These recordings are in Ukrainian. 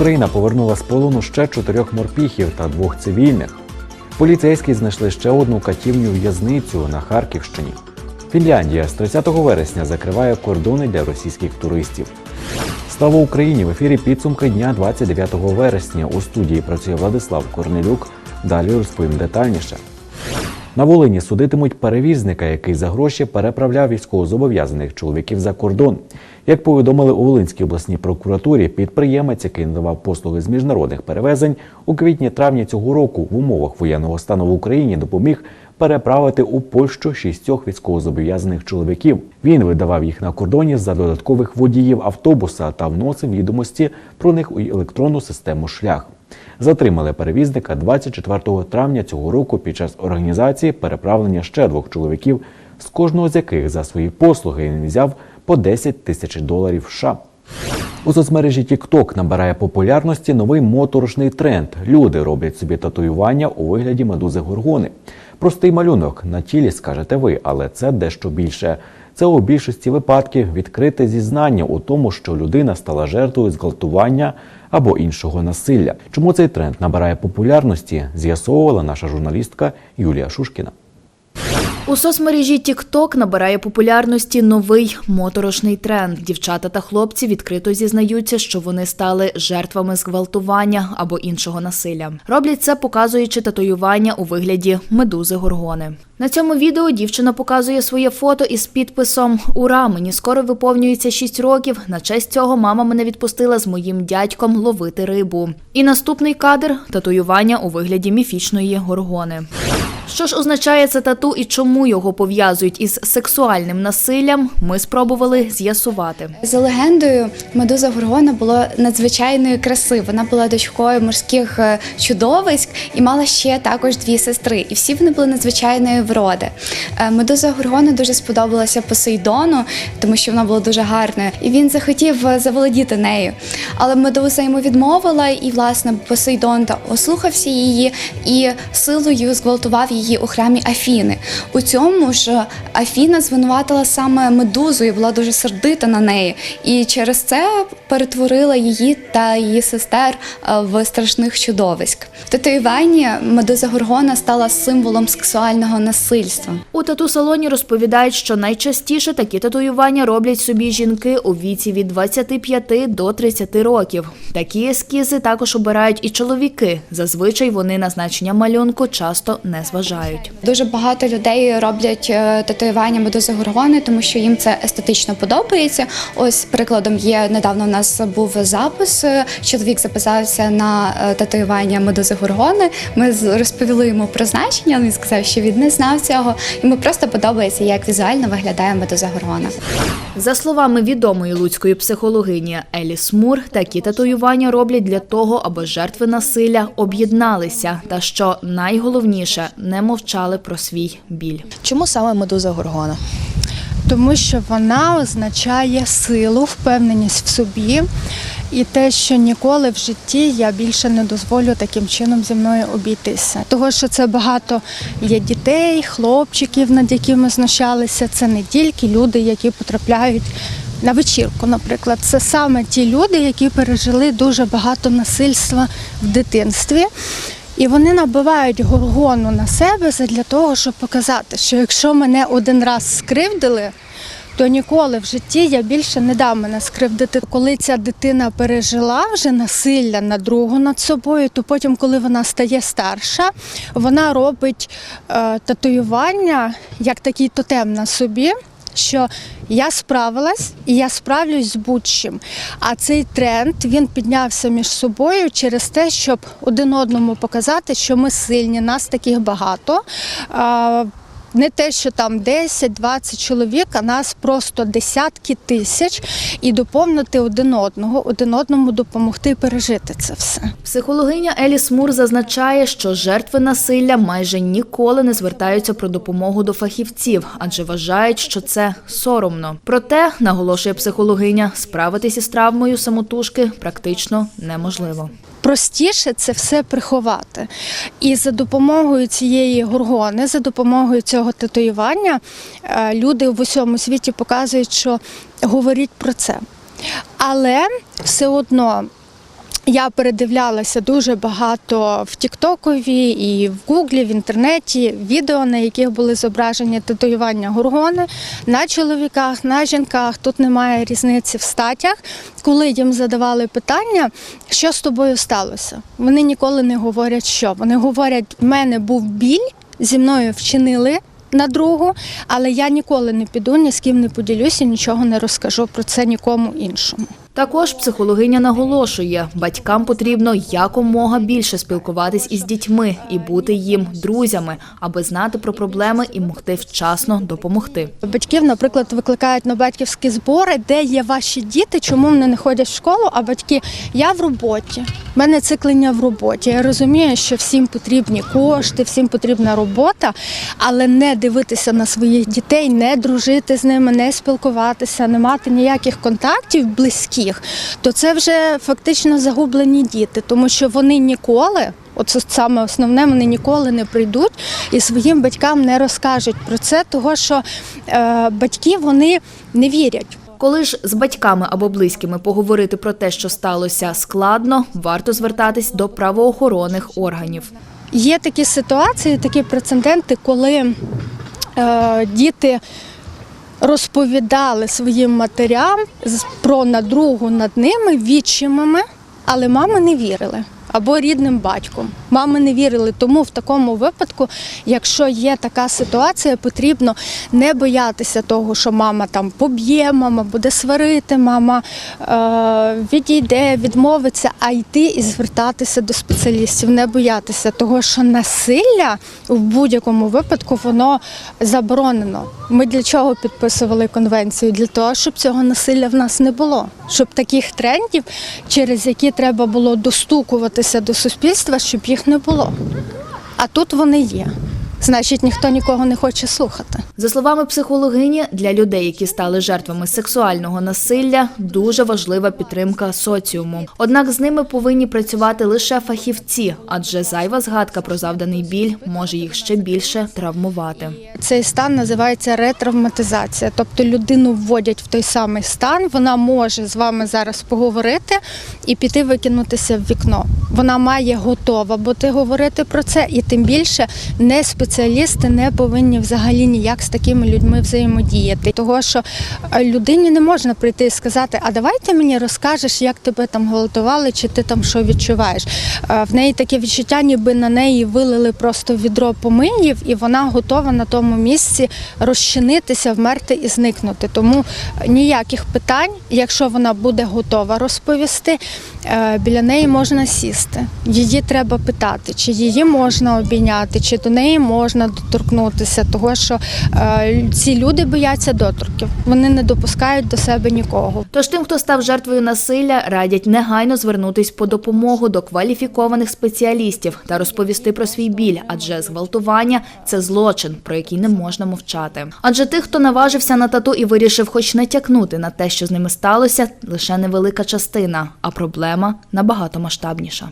Україна повернула з полону ще чотирьох морпіхів та двох цивільних. Поліцейські знайшли ще одну катівню в'язницю на Харківщині. Фінляндія з 30 вересня закриває кордони для російських туристів. Слава Україні! В ефірі підсумки дня 29 вересня. У студії працює Владислав Корнелюк. Далі розповім детальніше. На Волині судитимуть перевізника, який за гроші переправляв військовозобов'язаних чоловіків за кордон. Як повідомили у Волинській обласній прокуратурі, підприємець, який надавав послуги з міжнародних перевезень, у квітні-травні цього року в умовах воєнного стану в Україні допоміг переправити у Польщу шістьох військовозобов'язаних чоловіків. Він видавав їх на кордоні за додаткових водіїв автобуса та вносив відомості про них у електронну систему шлях. Затримали перевізника 24 травня цього року під час організації переправлення ще двох чоловіків, з кожного з яких за свої послуги він взяв по 10 тисяч доларів США. У соцмережі TikTok набирає популярності новий моторошний тренд. Люди роблять собі татуювання у вигляді медузи горгони. Простий малюнок на тілі скажете ви, але це дещо більше. Це у більшості випадків відкрите зізнання у тому, що людина стала жертвою зґвалтування або іншого насилля. Чому цей тренд набирає популярності? З'ясовувала наша журналістка Юлія Шушкіна. У соцмережі TikTok набирає популярності новий моторошний тренд. Дівчата та хлопці відкрито зізнаються, що вони стали жертвами зґвалтування або іншого насилля. Роблять це, показуючи татуювання у вигляді медузи горгони. На цьому відео дівчина показує своє фото із підписом Ура! Мені скоро виповнюється 6 років. На честь цього мама мене відпустила з моїм дядьком ловити рибу. І наступний кадр татуювання у вигляді міфічної горгони. Що ж означає це тату і чому його пов'язують із сексуальним насиллям, ми спробували з'ясувати. За легендою, медуза Горгона була надзвичайної краси. Вона була дочкою морських е, чудовиськ і мала ще також дві сестри. І всі вони були надзвичайної вроди. Е, Медуза Горгона дуже сподобалася Посейдону, тому що вона була дуже гарною. І він захотів е, заволодіти нею. Але медуза йому відмовила, і власне Посейдон та ослухався її і силою зґвалтував її у храмі Афіни. У цьому ж Афіна звинуватила саме медузу і була дуже сердита на неї. І через це перетворила її та її сестер е, в страшних чудовиськ. В татуюванні медуза Горгона стала символом сексуального насильства. У тату-салоні розповідають, що найчастіше такі татуювання роблять собі жінки у віці від 25 до 30 років. Такі ескізи також обирають і чоловіки. Зазвичай вони на значення малюнку часто не зважають. Дуже багато людей роблять е, татуювання медузи Горгони, тому що їм це естетично подобається. Ось прикладом є недавно. У нас був запис. е, Чоловік записався на е, татуювання медузи Горгони. Ми розповіли йому про значення. Він сказав, що він не знав цього. Йому просто подобається, як візуально виглядає медуза Горгона. За словами відомої луцької психологині Еліс Мур, такі татуювання роблять для того, аби жертви насилля об'єдналися, та що найголовніше не мовчали про свій біль. Чому саме медуза Горгона? тому що вона означає силу, впевненість в собі і те, що ніколи в житті я більше не дозволю таким чином зі мною обійтися. Того, що це багато є дітей, хлопчиків, над якими знущалися. Це не тільки люди, які потрапляють. На вечірку, наприклад, це саме ті люди, які пережили дуже багато насильства в дитинстві. І вони набивають горгону на себе для того, щоб показати, що якщо мене один раз скривдили, то ніколи в житті я більше не дам мене скривдити. Коли ця дитина пережила вже насилля на другу над собою, то потім, коли вона стає старша, вона робить е, татуювання як такий тотем на собі. Що я справилась і я справлюсь з будь-чим. А цей тренд він піднявся між собою через те, щоб один одному показати, що ми сильні, нас таких багато. Не те, що там 10-20 чоловік, а нас просто десятки тисяч, і доповнити один одного, один одному допомогти пережити це все. Психологиня Еліс Мур зазначає, що жертви насилля майже ніколи не звертаються про допомогу до фахівців, адже вважають, що це соромно. Проте, наголошує психологиня, справитись із травмою самотужки практично неможливо. Простіше це все приховати. І за допомогою цієї горгони, за допомогою цього татуювання, е, люди в усьому світі показують, що говоріть про це. Але все одно Я передивлялася дуже багато в Тіктокові і в Гуглі, в інтернеті відео, на яких були зображені татуювання горгони на чоловіках, на жінках. Тут немає різниці в статях. Коли їм задавали питання, що з тобою сталося, вони ніколи не говорять, що вони говорять: в мене був біль, зі мною вчинили. На другу, але я ніколи не піду, ні з ким не поділюся, нічого не розкажу про це нікому іншому. Також психологиня наголошує, батькам потрібно якомога більше спілкуватись із дітьми і бути їм друзями, аби знати про проблеми і могти вчасно допомогти. Батьків, наприклад, викликають на батьківські збори, де є ваші діти, чому вони не ходять в школу, а батьки я в роботі. в мене циклення в роботі. Я розумію, що всім потрібні кошти, всім потрібна робота, але не дивитися на своїх дітей, не дружити з ними, не спілкуватися, не мати ніяких контактів близьких, то це вже фактично загублені діти, тому що вони ніколи. Оце саме основне, вони ніколи не прийдуть і своїм батькам не розкажуть про це, того що е, батьки вони не вірять. Коли ж з батьками або близькими поговорити про те, що сталося, складно, варто звертатись до правоохоронних органів. Є такі ситуації, такі прецеденти, коли е, діти розповідали своїм матерям про надругу над ними відчимами, але мами не вірили. Або рідним батьком. Мами не вірили. Тому в такому випадку, якщо є така ситуація, потрібно не боятися того, що мама там поб'є, мама буде сварити, мама е, відійде, відмовиться, а йти і звертатися до спеціалістів, не боятися того, що насилля в будь-якому випадку воно заборонено. Ми для чого підписували конвенцію? Для того, щоб цього насилля в нас не було, щоб таких трендів, через які треба було достукуватися до суспільства, щоб їх не було. А тут вони є. Значить, ніхто нікого не хоче слухати. За словами психологині, для людей, які стали жертвами сексуального насилля, дуже важлива підтримка соціуму. Однак з ними повинні працювати лише фахівці, адже зайва згадка про завданий біль може їх ще більше травмувати. Цей стан називається ретравматизація. Тобто людину вводять в той самий стан, вона може з вами зараз поговорити і піти викинутися в вікно. Вона має готова бути говорити про це, і тим більше не спеціалісти не повинні взагалі ніяк з такими людьми взаємодіяти. Того, що е, людині не можна прийти і сказати, а давай ти мені розкажеш, як тебе там гвалтували, чи ти там що відчуваєш. Е, В неї таке відчуття, ніби на неї вилили просто відро помиїв, і вона готова на тому місці розчинитися, вмерти і зникнути. Тому ніяких питань, якщо вона буде готова розповісти, е, біля неї можна сісти. Її треба питати, чи її можна обійняти, чи до неї можна доторкнутися, того що е, ці люди бояться доторків. Вони не допускають до себе нікого. Тож тим, хто став жертвою насилля, радять негайно звернутись по допомогу до кваліфікованих спеціалістів та розповісти про свій біль, адже зґвалтування це злочин, про який не можна мовчати. Адже тих, хто наважився на тату і вирішив хоч натякнути на те, що з ними сталося, лише невелика частина, а проблема набагато масштабніша.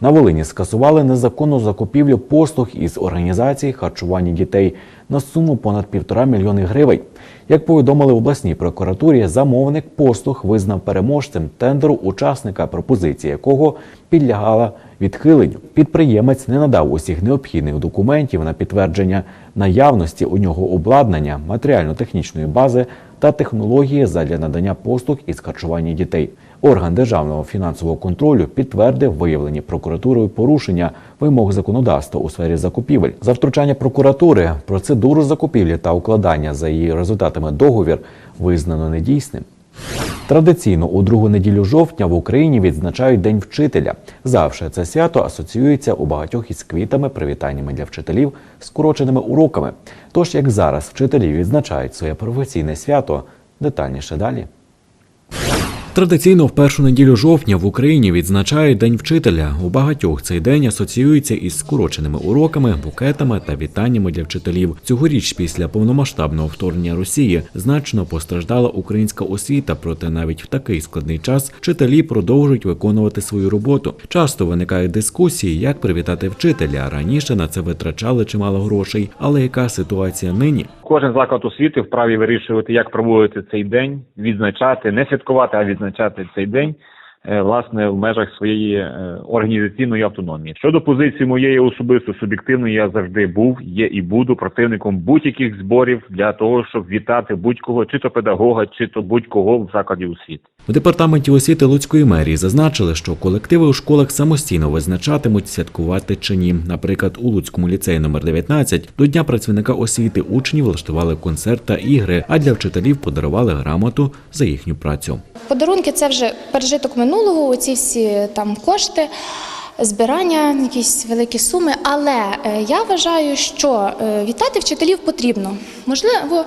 На Волині скасували незаконну закупівлю послуг із організації харчування дітей на суму понад півтора мільйони гривень. Як повідомили в обласній прокуратурі, замовник послуг визнав переможцем тендеру учасника, пропозиція якого підлягала відхиленню. Підприємець не надав усіх необхідних документів на підтвердження наявності у нього обладнання, матеріально-технічної бази та технології задля надання послуг із харчування дітей. Орган державного фінансового контролю підтвердив виявлені прокуратурою порушення вимог законодавства у сфері закупівель. За втручання прокуратури процедуру закупівлі та укладання за її результатами договір визнано недійсним. Традиційно у другу неділю жовтня в Україні відзначають День вчителя. Завше це свято асоціюється у багатьох із квітами, привітаннями для вчителів, скороченими уроками. Тож, як зараз вчителі відзначають своє професійне свято, детальніше далі. Традиційно в першу неділю жовтня в Україні відзначають День вчителя. У багатьох цей день асоціюється із скороченими уроками, букетами та вітаннями для вчителів. Цьогоріч, після повномасштабного вторгнення Росії, значно постраждала українська освіта. Проте навіть в такий складний час вчителі продовжують виконувати свою роботу. Часто виникають дискусії, як привітати вчителя. Раніше на це витрачали чимало грошей. Але яка ситуація нині? Кожен заклад освіти вправі вирішувати, як проводити цей день, відзначати, не святкувати, а відзначати цей день власне в межах своєї е, організаційної автономії. Щодо позиції моєї особисто суб'єктивної, я завжди був, є і буду противником будь-яких зборів для того, щоб вітати будь-кого, чи то педагога, чи то будь-кого в закладі освіти. У департаменті освіти Луцької мерії зазначили, що колективи у школах самостійно визначатимуть святкувати чи ні. Наприклад, у Луцькому ліцеї номер 19 до Дня працівника освіти учні влаштували концерт та ігри, а для вчителів подарували грамоту за їхню працю. Подарунки це вже пережиток минулого, оці всі там кошти, збирання, якісь великі суми. Але е, я вважаю, що е, вітати вчителів потрібно. Можливо,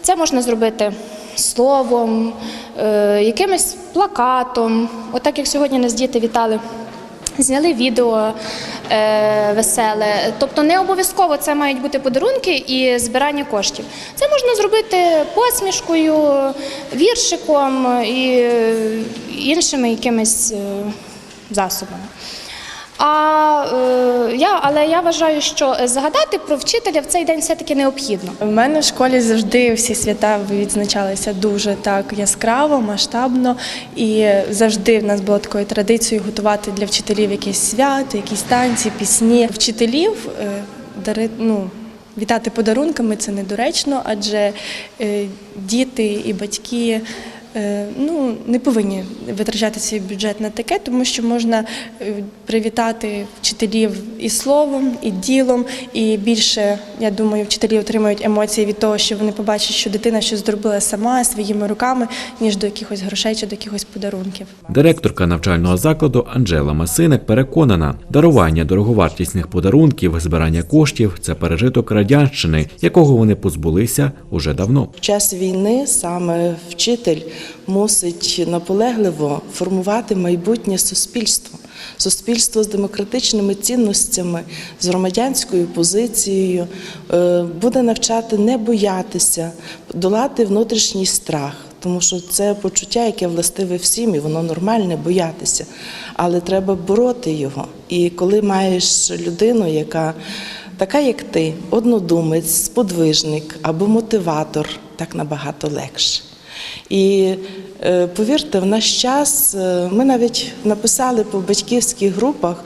це можна зробити словом, е, якимось плакатом. Отак як сьогодні нас діти вітали. Зняли відео е, веселе. Тобто не обов'язково це мають бути подарунки і збирання коштів. Це можна зробити посмішкою, віршиком і іншими якимись е, засобами. А, е, я, але я вважаю, що згадати про вчителя в цей день все-таки необхідно. У мене в школі завжди всі свята відзначалися дуже так яскраво, масштабно. І завжди в нас було такою традицією готувати для вчителів якісь свята, якісь танці, пісні. Вчителів е, дари, ну, вітати подарунками це недоречно, адже е, діти і батьки. Е, Ну, не повинні витрачати свій бюджет на таке, тому що можна е, привітати вчителів і словом, і ділом, і більше, я думаю, вчителі отримують емоції від того, що вони побачать, що дитина щось зробила сама своїми руками, ніж до якихось грошей чи до якихось подарунків. Директорка навчального закладу Анжела Масиник переконана, дарування дороговартісних подарунків, збирання коштів це пережиток радянщини, якого вони позбулися уже давно. В час війни саме вчитель мусить наполегливо формувати майбутнє суспільство. Суспільство з демократичними цінностями, з громадянською позицією е, буде навчати не боятися, долати внутрішній страх. Тому що це почуття, яке властиве всім, і воно нормальне боятися. Але треба бороти його. І коли маєш людину, яка така, як ти, однодумець, сподвижник або мотиватор, так набагато легше. І е, повірте, в наш час е, ми навіть написали по батьківських групах: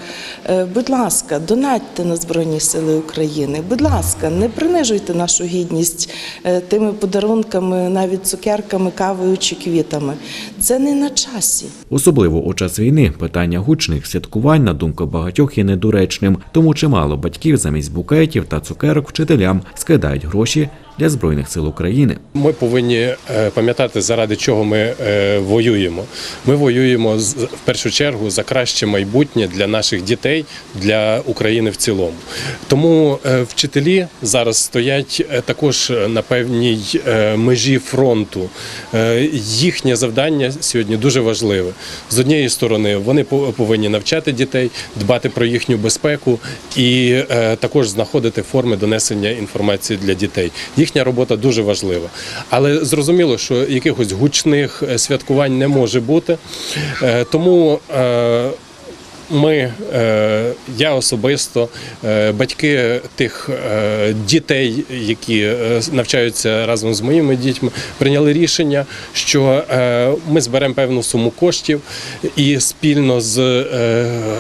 е, будь ласка, донатьте на Збройні Сили України. Будь ласка, не принижуйте нашу гідність тими подарунками, навіть цукерками, кавою чи квітами. Це не на часі. Особливо у час війни питання гучних святкувань, на думку багатьох, є недоречним, тому чимало батьків замість букетів та цукерок вчителям скидають гроші для збройних сил України. Ми повинні е, пам'ятати, заради чого ми е, воюємо. Ми воюємо в першу чергу за краще майбутнє для наших дітей, для України в цілому. Тому е, вчителі зараз стоять також на певній межі фронту. Їхнє завдання сьогодні дуже важливе. З однієї сторони, вони по- повинні навчати дітей, дбати про їхню безпеку і також знаходити форми донесення інформації для дітей. Їхня робота дуже важлива. Але зрозуміло, що якихось гучних е, святкувань не може бути. Е, Тому е, ми, е, я особисто, е, батьки тих е, дітей, які навчаються разом з моїми дітьми, прийняли рішення, що ми зберемо певну суму коштів і спільно з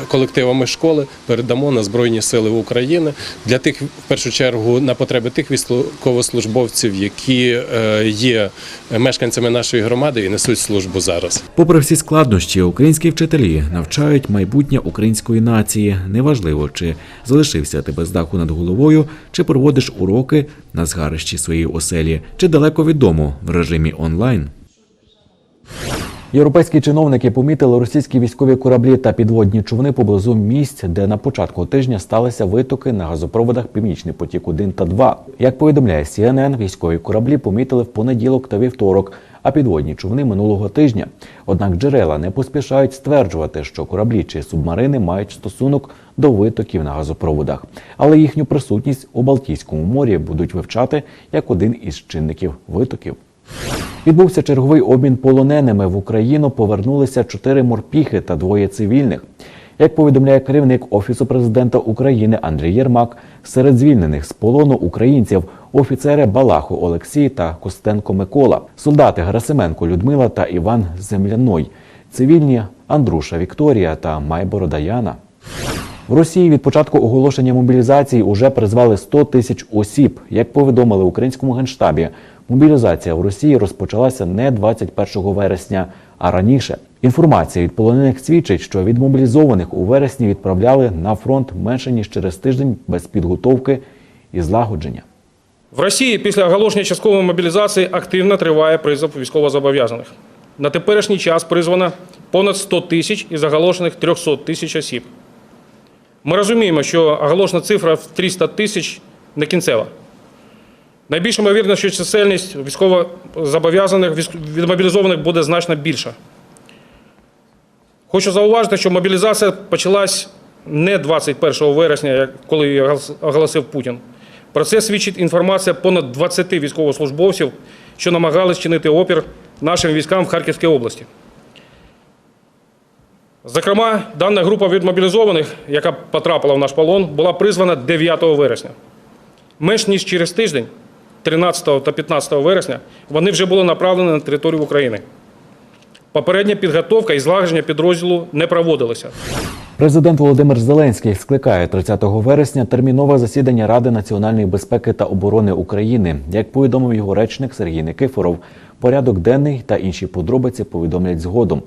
колективами школи передамо на Збройні Сили України для тих, в першу чергу, на потреби тих військовослужбовців, які є мешканцями нашої громади і несуть службу зараз. Попри всі складнощі, українські вчителі навчають майбутнє української нації. Неважливо, чи залишився ти без даху над головою, чи проводиш уроки на згарищі своєї оселі, чи далеко від дому в режимі онлайн. Європейські чиновники помітили російські військові кораблі та підводні човни поблизу місць, де на початку тижня сталися витоки на газопроводах Північний потік 1 та 2. Як повідомляє CNN, військові кораблі помітили в понеділок та вівторок, а підводні човни минулого тижня. Однак джерела не поспішають стверджувати, що кораблі чи субмарини мають стосунок до витоків на газопроводах, але їхню присутність у Балтійському морі будуть вивчати як один із чинників витоків. Відбувся черговий обмін полоненими. В Україну повернулися чотири морпіхи та двоє цивільних. Як повідомляє керівник Офісу президента України Андрій Єрмак, серед звільнених з полону українців офіцери Балаху Олексій та Костенко Микола, солдати Герасименко Людмила та Іван Земляной, цивільні Андруша Вікторія та Майборода Яна. В Росії від початку оголошення мобілізації уже призвали 100 тисяч осіб. Як повідомили в українському генштабі, мобілізація в Росії розпочалася не 21 вересня, а раніше. Інформація від полонених свідчить, що від мобілізованих у вересні відправляли на фронт менше ніж через тиждень без підготовки і злагодження. В Росії після оголошення часткової мобілізації активно триває призов військовозобов'язаних. На теперішній час призвано понад 100 тисяч із оголошених 300 тисяч осіб. Ми розуміємо, що оголошена цифра в 300 тисяч не кінцева. Найбільш ймовірно, що чисельність військовозобов'язаних військ- відмобілізованих буде значно більша. Хочу зауважити, що мобілізація почалась не 21 вересня, коли її оголосив Путін. Про це свідчить інформація понад 20 військовослужбовців, що намагались чинити опір нашим військам в Харківській області. Зокрема, дана група відмобілізованих, яка потрапила в наш полон, була призвана 9 вересня. Менш ніж через тиждень, 13 та 15 вересня, вони вже були направлені на територію України. Попередня підготовка і злагодження підрозділу не проводилося. Президент Володимир Зеленський скликає 30 вересня термінове засідання Ради національної безпеки та оборони України. Як повідомив його речник Сергій Никифоров, порядок денний та інші подробиці повідомлять згодом.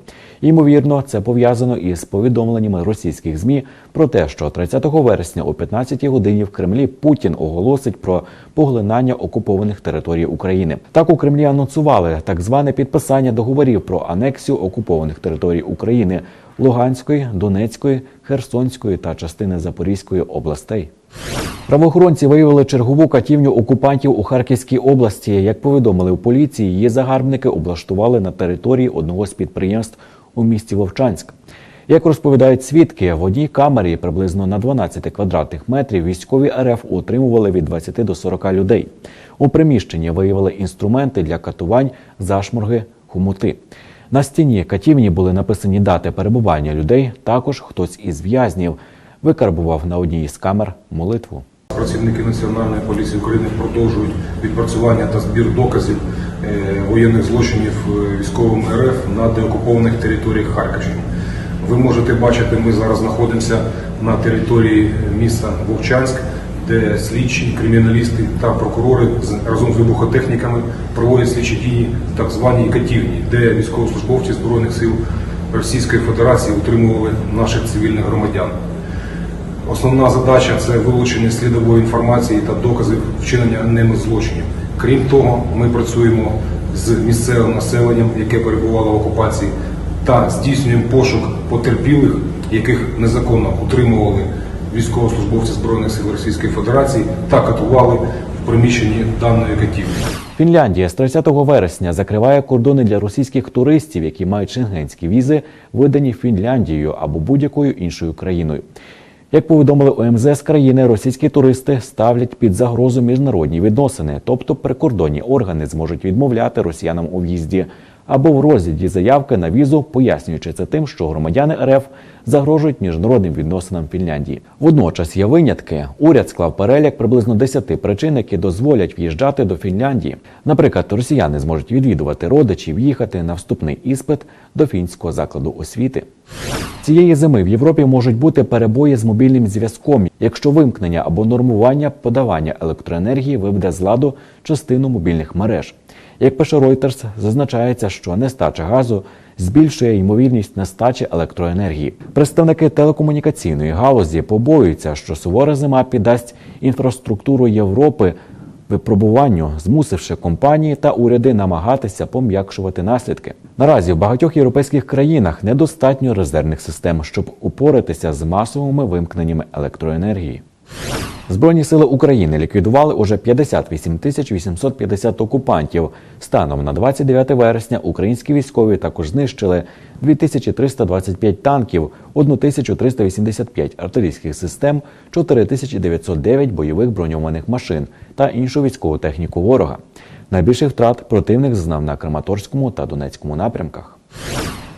Ймовірно, це пов'язано із повідомленнями російських змі про те, що 30 вересня о 15 годині в Кремлі Путін оголосить про поглинання окупованих територій України. Так у Кремлі анонсували так зване підписання договорів про анексію окупованих територій України. Луганської, Донецької, Херсонської та частини Запорізької областей. Правоохоронці виявили чергову катівню окупантів у Харківській області. Як повідомили в поліції, її загарбники облаштували на території одного з підприємств у місті Вовчанськ. Як розповідають свідки, в одній камері приблизно на 12 квадратних метрів військові РФ утримували від 20 до 40 людей. У приміщенні виявили інструменти для катувань, зашморги, хомути. На стіні катівні були написані дати перебування людей. Також хтось із в'язнів викарбував на одній із камер молитву. Працівники Національної поліції України продовжують відпрацювання та збір доказів воєнних злочинів е, військовими РФ на деокупованих територіях Харківщини. Ви можете бачити, ми зараз знаходимося на території міста Вовчанськ, де слідчі, криміналісти та прокурори разом з вибухотехніками проводять слідчі дії в так званій катівні, де військовослужбовці Збройних сил Російської Федерації утримували наших цивільних громадян. Основна задача це вилучення слідової інформації та доказів вчинення ними злочинів. Крім того, ми працюємо з місцевим населенням, яке перебувало в окупації, та здійснюємо пошук потерпілих, яких незаконно утримували військовослужбовці Збройних сил Російської Федерації та катували в приміщенні даної катівні. Фінляндія з 30 вересня закриває кордони для російських туристів, які мають шенгенські візи, видані Фінляндією або будь-якою іншою країною. Як повідомили у МЗС країни, російські туристи ставлять під загрозу міжнародні відносини, тобто прикордонні органи зможуть відмовляти росіянам у в'їзді або в розгляді заявки на візу, пояснюючи це тим, що громадяни РФ загрожують міжнародним відносинам Фінляндії. Водночас є винятки. Уряд склав перелік приблизно 10 причин, які дозволять в'їжджати до Фінляндії. Наприклад, росіяни зможуть відвідувати родичів, їхати на вступний іспит до фінського закладу освіти. Цієї зими в Європі можуть бути перебої з мобільним зв'язком, якщо вимкнення або нормування подавання електроенергії виведе з ладу частину мобільних мереж. Як пише Reuters, зазначається, що нестача газу збільшує ймовірність нестачі електроенергії. Представники телекомунікаційної галузі побоюються, що сувора зима піддасть інфраструктуру Європи випробуванню, змусивши компанії та уряди намагатися пом'якшувати наслідки. Наразі в багатьох європейських країнах недостатньо резервних систем, щоб упоратися з масовими вимкненнями електроенергії. Збройні сили України ліквідували уже 58 тисяч 850 окупантів. Станом на 29 вересня українські військові також знищили 2325 танків, 1385 артилерійських систем, 4909 бойових броньованих машин та іншу військову техніку ворога. Найбільших втрат противник зазнав на Краматорському та Донецькому напрямках.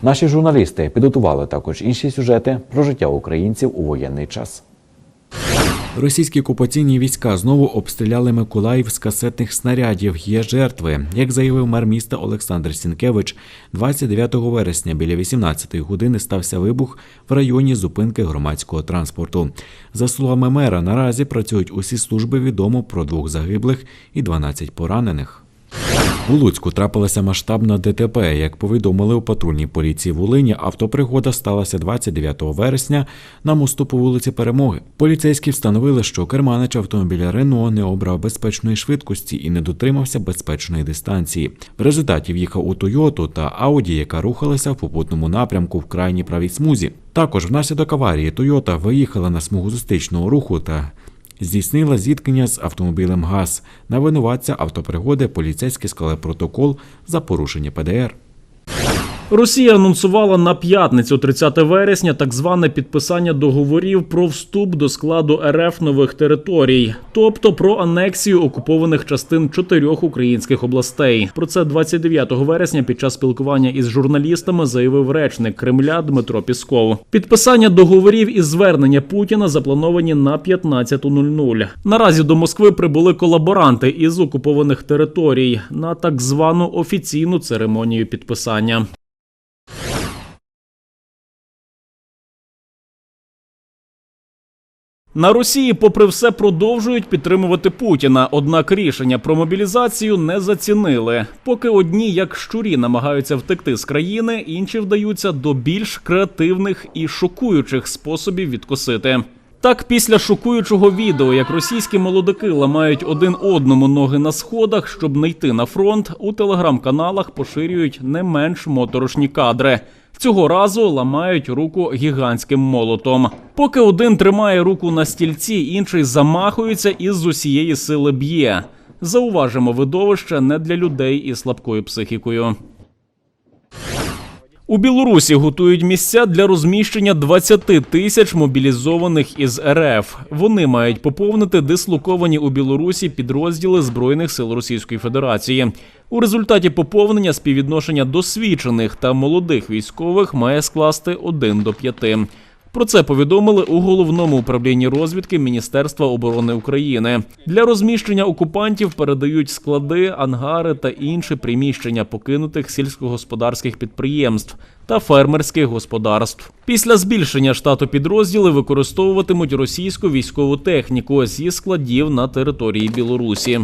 Наші журналісти підготували також інші сюжети про життя українців у воєнний час. Російські окупаційні війська знову обстріляли Миколаїв з касетних снарядів. Є жертви. Як заявив мер міста Олександр Сінкевич, 29 вересня біля 18-ї години стався вибух в районі зупинки громадського транспорту. За словами мера, наразі працюють усі служби відомо про двох загиблих і 12 поранених. У Луцьку трапилася масштабна ДТП. Як повідомили у патрульній поліції Волині, автопригода сталася 29 вересня на мосту по вулиці Перемоги. Поліцейські встановили, що керманич автомобіля Рено не обрав безпечної швидкості і не дотримався безпечної дистанції. В результаті в'їхав у Тойоту та Ауді, яка рухалася в попутному напрямку в крайній правій смузі. Також внаслідок аварії Тойота виїхала на смугу зустрічного руху та здійснила зіткнення з автомобілем ГАЗ. На винуватця автопригоди поліцейські склали протокол за порушення ПДР. Росія анонсувала на п'ятницю, 30 вересня, так зване підписання договорів про вступ до складу РФ нових територій, тобто про анексію окупованих частин чотирьох українських областей. Про це 29 вересня під час спілкування із журналістами заявив речник Кремля Дмитро Пісков. Підписання договорів і звернення Путіна заплановані на 15.00. Наразі до Москви прибули колаборанти із окупованих територій на так звану офіційну церемонію підписання. На Росії, попри все, продовжують підтримувати Путіна. Однак рішення про мобілізацію не зацінили. Поки одні, як щурі, намагаються втекти з країни, інші вдаються до більш креативних і шокуючих способів відкосити. Так, після шокуючого відео, як російські молодики ламають один одному ноги на сходах, щоб не йти на фронт, у телеграм-каналах поширюють не менш моторошні кадри. Цього разу ламають руку гігантським молотом. Поки один тримає руку на стільці, інший замахується і з усієї сили б'є. Зауважимо, видовище не для людей із слабкою психікою. У Білорусі готують місця для розміщення 20 тисяч мобілізованих із РФ. Вони мають поповнити дислоковані у Білорусі підрозділи збройних сил Російської Федерації. У результаті поповнення співвідношення досвідчених та молодих військових має скласти 1 до 5. Про це повідомили у головному управлінні розвідки Міністерства оборони України. Для розміщення окупантів передають склади, ангари та інші приміщення покинутих сільськогосподарських підприємств та фермерських господарств. Після збільшення штату підрозділи використовуватимуть російську військову техніку зі складів на території Білорусі.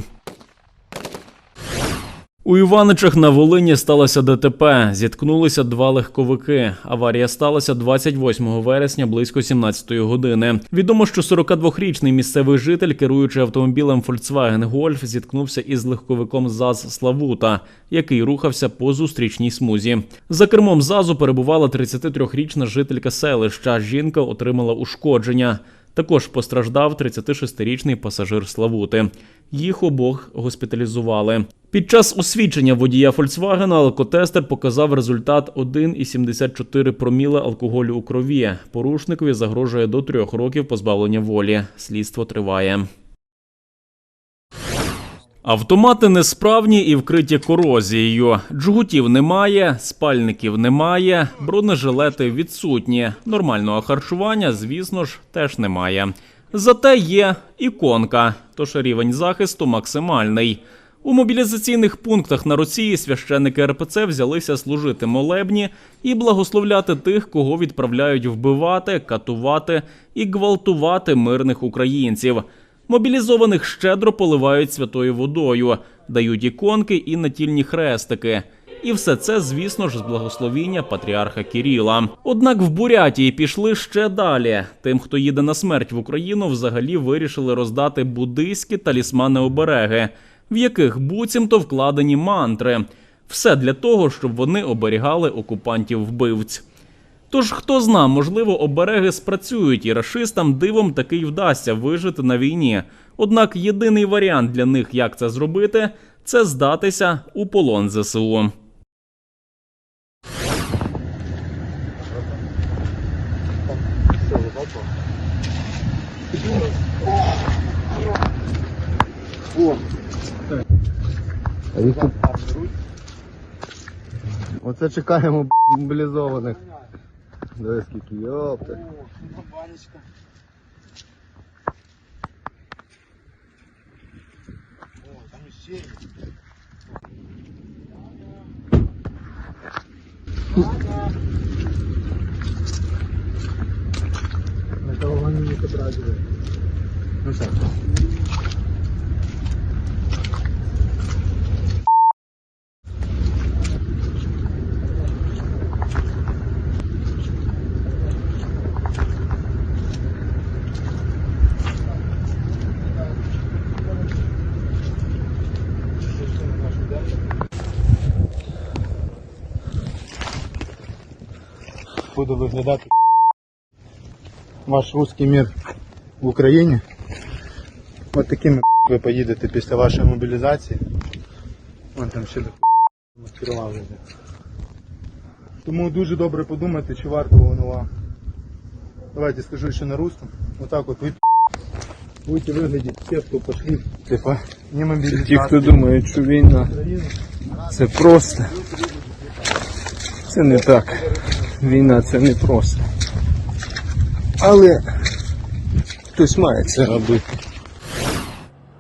У Іваничах на Волині сталося ДТП. Зіткнулися два легковики. Аварія сталася 28 вересня близько 17 години. Відомо, що 42-річний місцевий житель, керуючи автомобілем Volkswagen Golf, зіткнувся із легковиком ЗАЗ Славута, який рухався по зустрічній смузі. За кермом ЗАЗу перебувала 33-річна жителька селища. Жінка отримала ушкодження. Також постраждав 36-річний пасажир Славути. Їх обох госпіталізували. Під час освідчення водія Фольксвагена алкотестер показав результат 1,74 проміла алкоголю у крові. Порушникові загрожує до трьох років позбавлення волі. Слідство триває. Автомати несправні і вкриті корозією. Джгутів немає, спальників немає, бронежилети відсутні. Нормального харчування, звісно ж, теж немає. Зате є іконка, тож рівень захисту максимальний. У мобілізаційних пунктах на Росії священники РПЦ взялися служити молебні і благословляти тих, кого відправляють вбивати, катувати і гвалтувати мирних українців. Мобілізованих щедро поливають святою водою, дають іконки і натільні хрестики. І все це, звісно ж, з благословіння патріарха Кіріла. Однак в Бурятії пішли ще далі. Тим, хто їде на смерть в Україну, взагалі вирішили роздати буддийські талісмани обереги, в яких буцімто вкладені мантри. Все для того, щоб вони оберігали окупантів вбивць. Тож хто зна, можливо, обереги спрацюють, і рашистам дивом таки вдасться вижити на війні. Однак єдиний варіант для них, як це зробити, це здатися у полон ЗСУ. Оце чекаємо мобілізованих. Давай скільки, йопта. О, банечка. О, там ще є. На кого не подразили. Ну так. Буду виглядати ваш русский мир в Україні. От такими ви поїдете після вашої мобілізації. Вон там ще маскирували. Тому дуже добре подумайте, чи варто воно вам. Давайте скажу ще на русском. Вот так вот вы будете выглядеть те, кто пошли типа не мобилизацию. Ті, хто думають, що війна це просто. Це не так. Війна це не просто. Але хтось має це робити.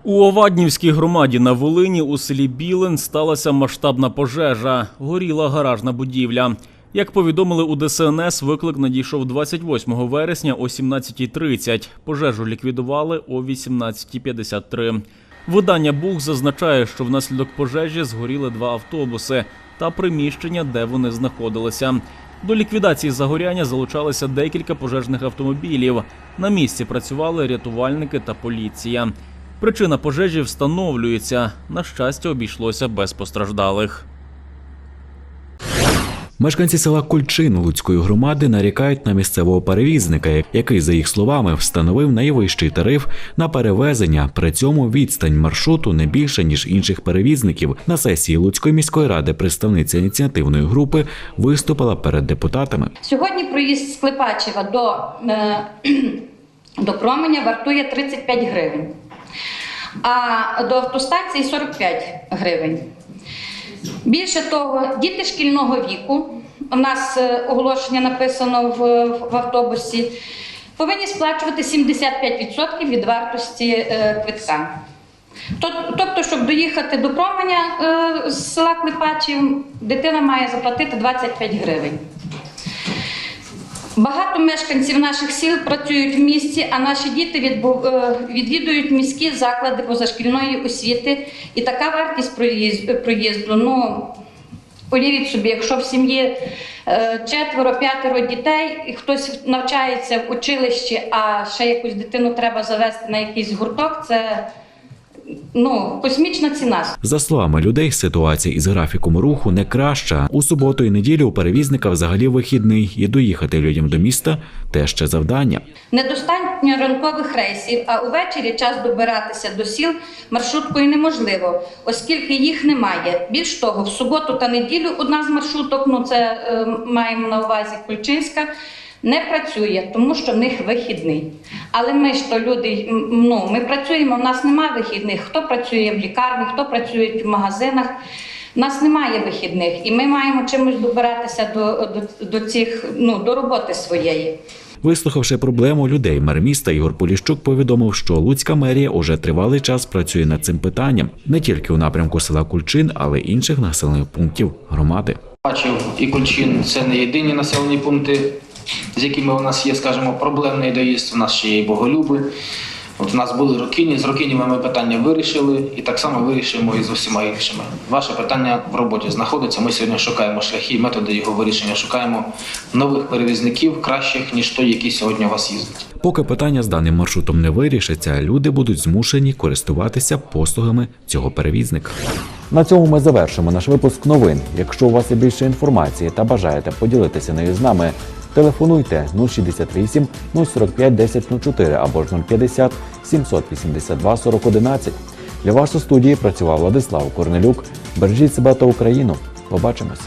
У Оваднівській громаді на Волині у селі Білин сталася масштабна пожежа. Горіла гаражна будівля. Як повідомили у ДСНС, виклик надійшов 28 вересня о 17.30. Пожежу ліквідували о 18.53. Видання Бух зазначає, що внаслідок пожежі згоріли два автобуси та приміщення, де вони знаходилися. До ліквідації загоряння залучалися декілька пожежних автомобілів. На місці працювали рятувальники та поліція. Причина пожежі встановлюється. На щастя, обійшлося без постраждалих. Мешканці села Кульчин Луцької громади нарікають на місцевого перевізника, який, за їх словами, встановив найвищий тариф на перевезення. При цьому відстань маршруту не більше ніж інших перевізників. На сесії Луцької міської ради представниця ініціативної групи виступила перед депутатами. Сьогодні проїзд з Клепачева до, е, до променя вартує 35 гривень, а до автостанції 45 гривень. Більше того, діти шкільного віку, у нас е, оголошення написано в, в автобусі, повинні сплачувати 75% від вартості е, квитка. Тобто, щоб доїхати до променя е, з села Клепачів, дитина має заплатити 25 гривень. Багато мешканців наших сіл працюють в місті, а наші діти е, відвідують міські заклади позашкільної освіти. І така вартість проїзду. Ну, уявіть собі, якщо в сім'ї е, четверо, п'ятеро дітей, і хтось навчається в училищі, а ще якусь дитину треба завести на якийсь гурток, це ну, космічна ціна. За словами людей, ситуація із графіком руху не краща. У суботу і неділю у перевізника взагалі вихідний, і доїхати людям до міста те ще завдання. Недостатньо ранкових рейсів, а увечері час добиратися до сіл маршруткою неможливо, оскільки їх немає. Більш того, в суботу та неділю одна з маршруток, ну це е, маємо на увазі Кульчинська, не працює, тому що в них вихідний. Але ми ж то люди, ну ми працюємо, в нас немає вихідних. Хто працює в лікарні, хто працює в магазинах. У нас немає вихідних, і ми маємо чимось добиратися до, до, до цих ну до роботи своєї. Вислухавши проблему людей, мер міста Ігор Поліщук повідомив, що Луцька мерія уже тривалий час працює над цим питанням не тільки у напрямку села Кульчин, але й інших населених пунктів громади. Бачив і Кульчин це не єдині населені пункти, з якими у нас є, скажімо, проблемний доїзд. У нас ще є Боголюби. От у нас були Рокіні, з Рокініми ми питання вирішили і так само вирішимо і з усіма іншими. Ваше питання в роботі знаходиться. Ми сьогодні шукаємо шляхи, методи його вирішення. Шукаємо нових перевізників, кращих ніж той, який сьогодні у вас їздить. Поки питання з даним маршрутом не вирішиться, люди будуть змушені користуватися послугами цього перевізника. На цьому ми завершимо наш випуск новин. Якщо у вас є більше інформації та бажаєте поділитися нею з нами, телефонуйте 068 045 1004 або ж 050 782 4011. Для вас у студії працював Владислав Корнелюк. Бережіть себе та Україну. Побачимось.